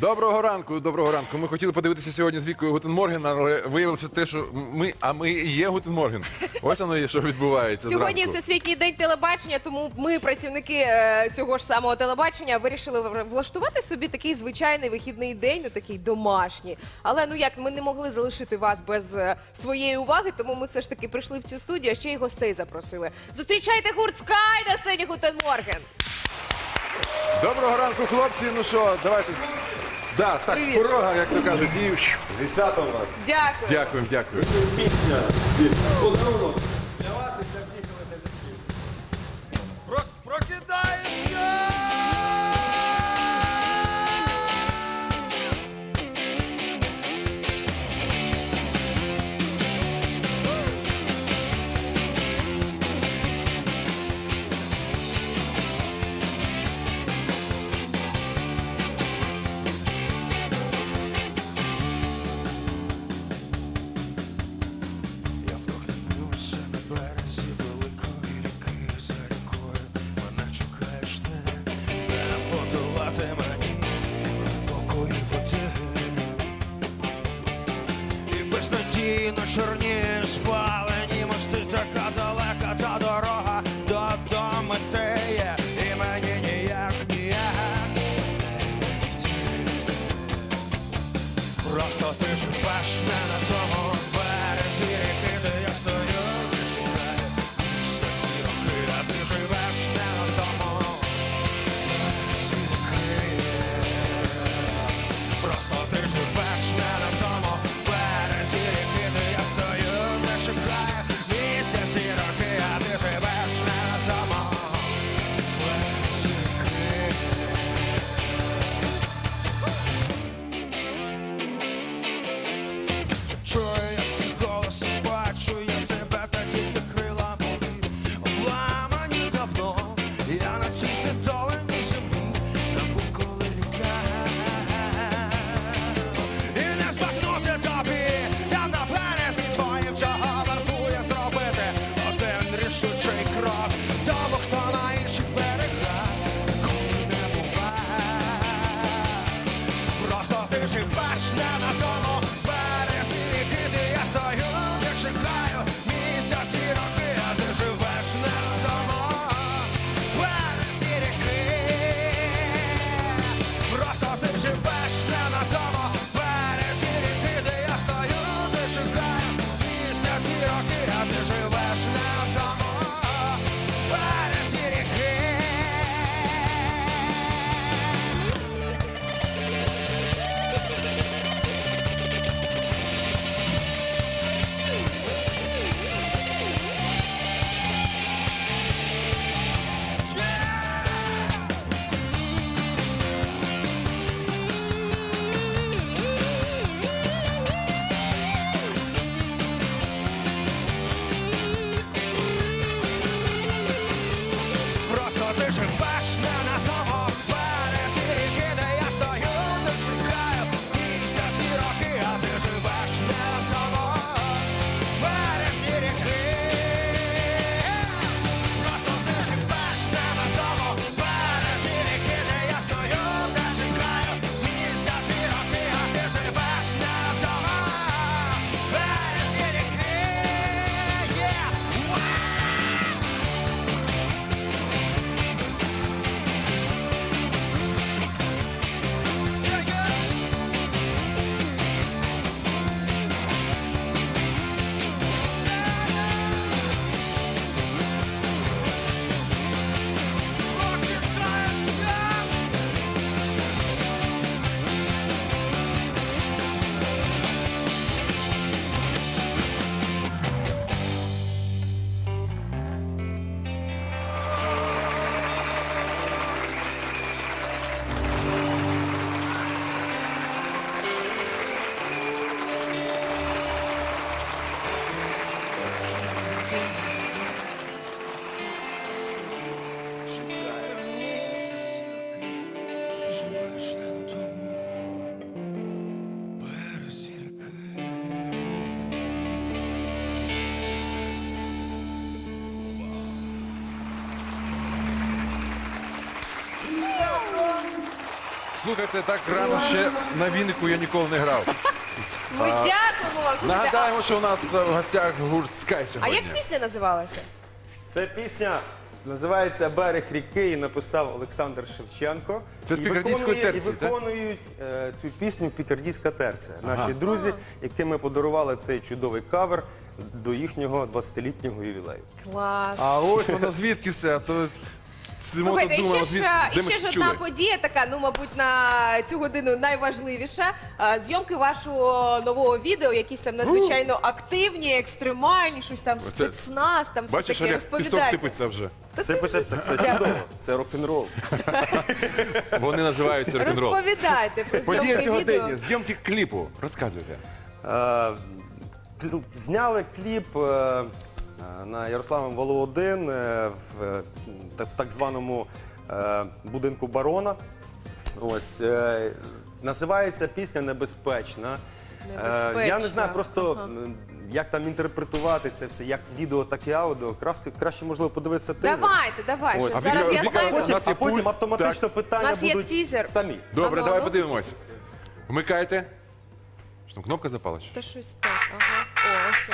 Доброго ранку, доброго ранку. Ми хотіли подивитися сьогодні з Вікою Гутен Морген, але виявилося те, що ми, а ми і є Гутен Морген. Ось воно є, що відбувається. Сьогодні зранку. всесвітній день телебачення, тому ми, працівники е, цього ж самого телебачення, вирішили в- влаштувати собі такий звичайний вихідний день, ну такий домашній. Але ну як ми не могли залишити вас без е, своєї уваги, тому ми все ж таки прийшли в цю студію, а ще й гостей запросили. Зустрічайте гурт Скай на сцені Гутен Морген. Доброго ранку, хлопці. Ну що, давайте. Да, так, з Привіт. порога, як то кажуть, і Зі святом вас. Дякую. дякую, дякую. Пісня. Подарунок. Безнадійно чорніє Слухайте, так рано ще на Віннику я ніколи не грав. Ми дякуємо вам. Слухайте, а, Нагадаємо, що у нас е, в гостях гурт Скай а сьогодні. як пісня називалася? Ця пісня називається Берег ріки і написав Олександр Шевченко. Це з І пікардійської виконує- терції, І виконують е, цю пісню Пікардійська терція. Наші друзі, яким ми подарували цей чудовий кавер до їхнього 20-літнього ювілею. Клас. А ось воно звідки все, то сидимо Слухайте, тут і ще думаємо, ж, звід... а, де і ми ще ж одна чули. подія, така, ну, мабуть, на цю годину найважливіша. А, Зйомки вашого нового відео, якісь там надзвичайно активні, екстремальні, щось там Оце- спецназ, там все Бачиш, таке Олег, пісок сипеться вже. Це, це, це чудово, це рок-н-рол. Вони називаються рок-н-рол. Розповідайте про Подія зйомки сьогодення, зйомки кліпу. Розказуйте. Е, кл- Зняли кліп е, на Ярославом Валу 1 е, в, е, в так званому е, будинку барона. Ось е, називається пісня Небезпечна. Е, Я не знаю просто Ага. як там інтерпретувати це все, як відео, так і аудіо. Краще, краще можливо подивитися тизер. Давайте, давайте. Ось. А Зараз я знайду. У Потім, а потім автоматично питання У нас є будуть тізер. самі. Добре, Ага. давай подивимось. Вмикайте. Що там, кнопка запала? Та щось так. Ага. О, ось.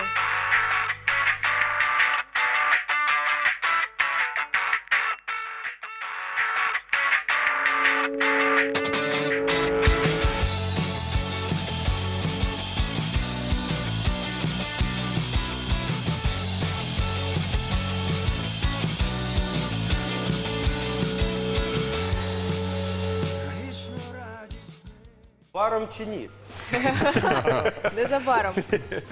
Паром чи ні? Незабаром.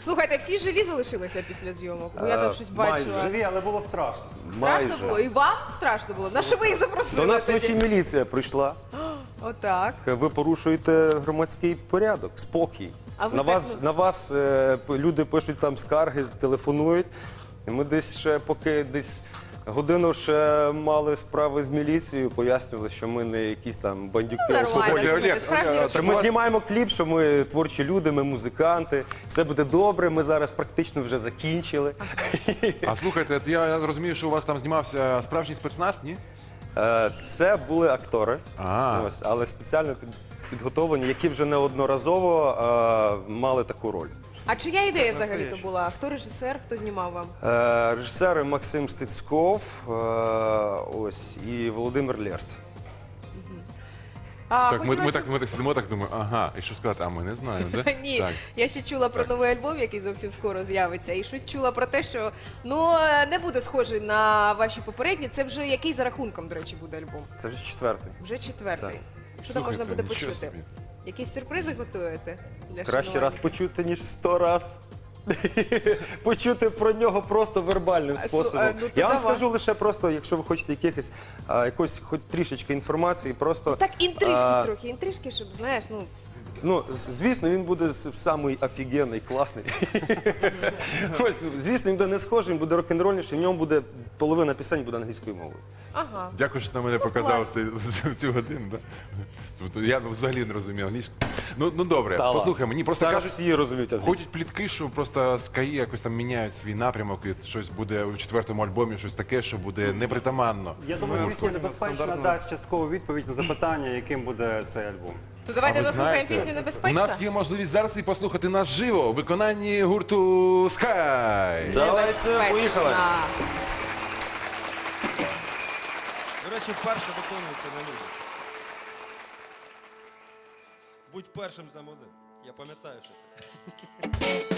Слухайте, всі живі залишилися після зйомок? Бо я там щось бачила. Майже. але було страшно. Страшно Майже. було? І вам страшно було? На що ви їх запросили? До нас тоді? вночі міліція прийшла. Отак. Ви порушуєте громадський порядок, спокій. А ви на, так, вас, ну- на вас е, п- люди пишуть там скарги, телефонують. І ми десь ще поки десь годину ще мали справи з міліцією, пояснювали, що ми не якісь там бандюки. Ну, нормально. алкоголіки. Олег, справжні Олег, роки. Що ми знімаємо кліп, що ми творчі люди, ми музиканти, все буде добре. Ми зараз практично вже закінчили. А слухайте, от я розумію, що у вас там знімався справжній спецназ, ні? Е, Це були актори, А. ось, але спеціально під- підготовлені, які вже неодноразово е, мали таку роль. А чия ідея взагалі то була? Хто режисер, хто знімав вам? Е, Режисери Максим Стецьков е, ось, і Володимир Лєрт. А, Так, ми, ми, хотілося- так, ми так сидимо, так думаємо, ага, і що сказати, а ми не знаємо, де? Ні, Так. я ще чула про новий альбом, який зовсім скоро з'явиться, і щось чула про те, що ну е, не буде схожий на ваші попередні. Це вже який за рахунком, до речі, буде альбом? Це вже четвертий. Вже четвертий. Так. Що там можна Слухайте, буде нічого почути? собі. Якісь сюрпризи готуєте? Для Краще шанувальників? раз почути, ніж сто раз. Почути про нього просто вербальним А, слу- способом. а, ну, то Я вам давай. скажу лише просто, якщо ви хочете якихось а, якось хоч трішечки інформації, просто Так, інтрижки а, трохи, інтрижки, щоб знаєш, ну Ну, з- звісно, він буде с- самий офігенний, класний. Ось, ну, звісно, він буде не схожий, він буде рок-н-рольніший, в ньому буде половина пісень буде англійською мовою. ага. Дякую, що ти на мене показав клас. цей- цю годину. Да? Тобто я взагалі не розумів англійську. Ну, ну добре, Та послухай, мені просто кажуть, розуміють англійську. ходять плітки, що просто Скаї якось там міняють свій напрямок, і щось буде у четвертому альбомі, щось таке, що буде непритаманно. Я думаю, пісня небезпечна дасть часткову відповідь на запитання, яким буде цей альбом. То давайте А ви заслухаємо знаєте, пісню У небезпечна. нас є можливість зараз і послухати наживо в виконанні гурту Sky. Давайте, Небезпечна. поїхали. До речі, вперше виконується на людях. Будь першим за модель. Я пам'ятаю, що це.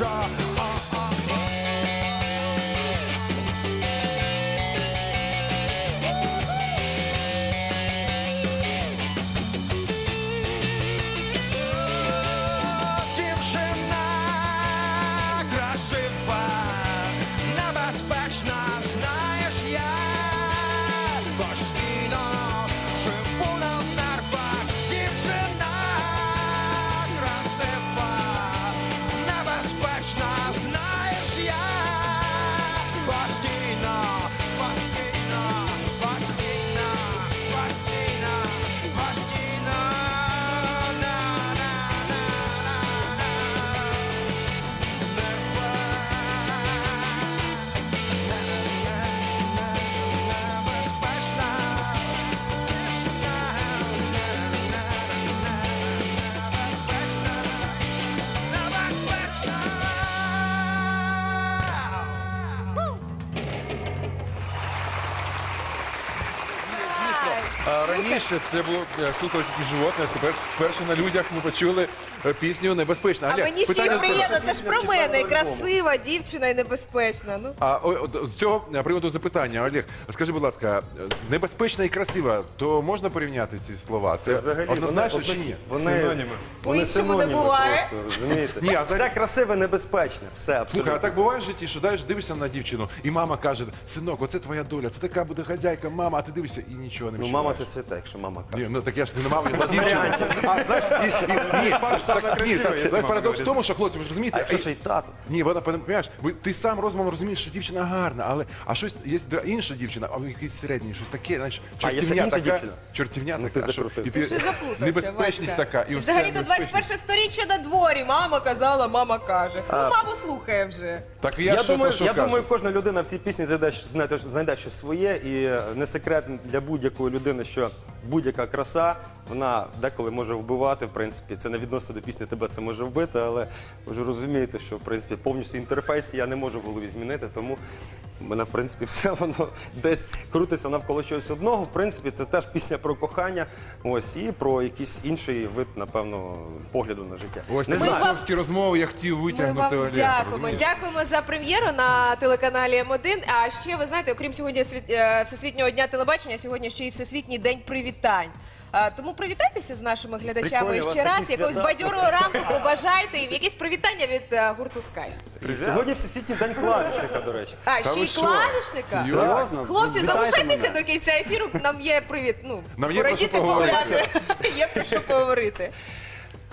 Russia. Раніше це було е, штука тільки животне, тепер вперше на людях ми почули пісню небезпечна. А Олег, мені ще й питання до тебе. приємно, це ж про мене. Красива дівчина і небезпечна. Ну. А о, от з цього е, приводу запитання, Олег, скажи, будь ласка, е, небезпечна і красива, то можна порівняти ці слова? Це, Взагалі, однозначно чи ні? Вони, Синоніми. Вони По-іншому не синоніми буває. просто, розумієте? Ні, а все красиве, небезпечне, все абсолютно. Слухай, а так буває в житті, що даєш, дивишся на дівчину, і мама каже: синок, оце твоя доля, це така буде хазяйка, мама, а ти дивишся і нічого не Ну, мама це святе, якщо мама каже. Ні, ну так я ж не мама, я на дівчину. А, знаєш, і, і, ні, так, ні, так, знаєш, парадокс в тому, що хлопці, ви ж А розумієте, якщо ще й тато? Ні, вона розумієш, ти сам розумом розумієш, що дівчина гарна, але а щось є дра- інша дівчина, а якийсь середній, щось таке, знаєш, А, є ще чортівня інша така, дівчина? чортівня Ну, ти така, що закрутився. ти- Ти заплутався, небезпечність Васька. така. І ось Взагалі ця то небезпечність. 21 сторіччя на дворі. Мама казала, мама каже. Ну, маму слухає вже. Так я, Я, що, думаю, то, що я кажу. думаю, кожна людина в цій пісні знайде, щ- знайде, знайде щось своє, і е, не секрет для будь-якої людини, що будь-яка краса, вона деколи може вбивати. В принципі, це не відносно до пісні тебе це може вбити, але ви ж розумієте, що в принципі повністю інтерфейс я не можу в голові змінити, тому в мене в принципі все воно десь крутиться навколо чогось одного. В принципі, це теж пісня про кохання, ось і про якийсь інший вид, напевно, погляду на життя. Ось не такі Ми вам- філософські розмови я хотів Ми витягнути вам Олег. дякуємо. розумієш? Дякуємо за прем'єру на телеканалі М1. А ще ви знаєте, окрім сьогодні світ- е, Всесвітнього дня телебачення, сьогодні ще й Всесвітній день привітань. А, Тому привітайтеся з нашими глядачами Прикольно, у вас ще раз. такі Якогось свята. бадьорого ранку побажайте їм якесь привітання від е, гурту. І сьогодні всесвітній день клавішника, до речі. А, ще ви й що? клавішника. Серйозно? Хлопці, Вітайте залишайтеся мене. до кінця ефіру. Нам є привіт. Ну, Нам є про що порадіти, поговорити. погуляти. Є про що поговорити.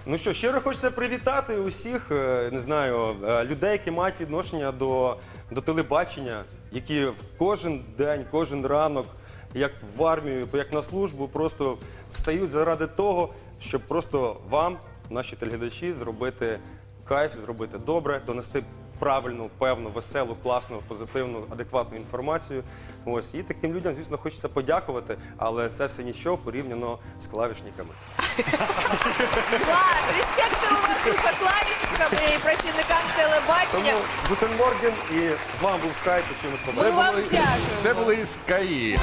Ну що, щиро хочеться привітати усіх, е, не знаю, е, людей, які мають відношення до, до телебачення, які в кожен день, кожен ранок, як в армію, як на службу, просто встають заради того, щоб просто вам, наші телеглядачі, зробити кайф, зробити добре, донести правильну, певну, веселу, класну, позитивну, адекватну інформацію. Ось і таким людям, звісно, хочеться подякувати, але це все нічого порівняно з клавішниками. Клас! Респект уважуха клавішникам і працівникам телебачення. Тому Гутен Морген і з вами був Скайп, і чимось Ми побачимо. вам дякуємо. Це були скаї.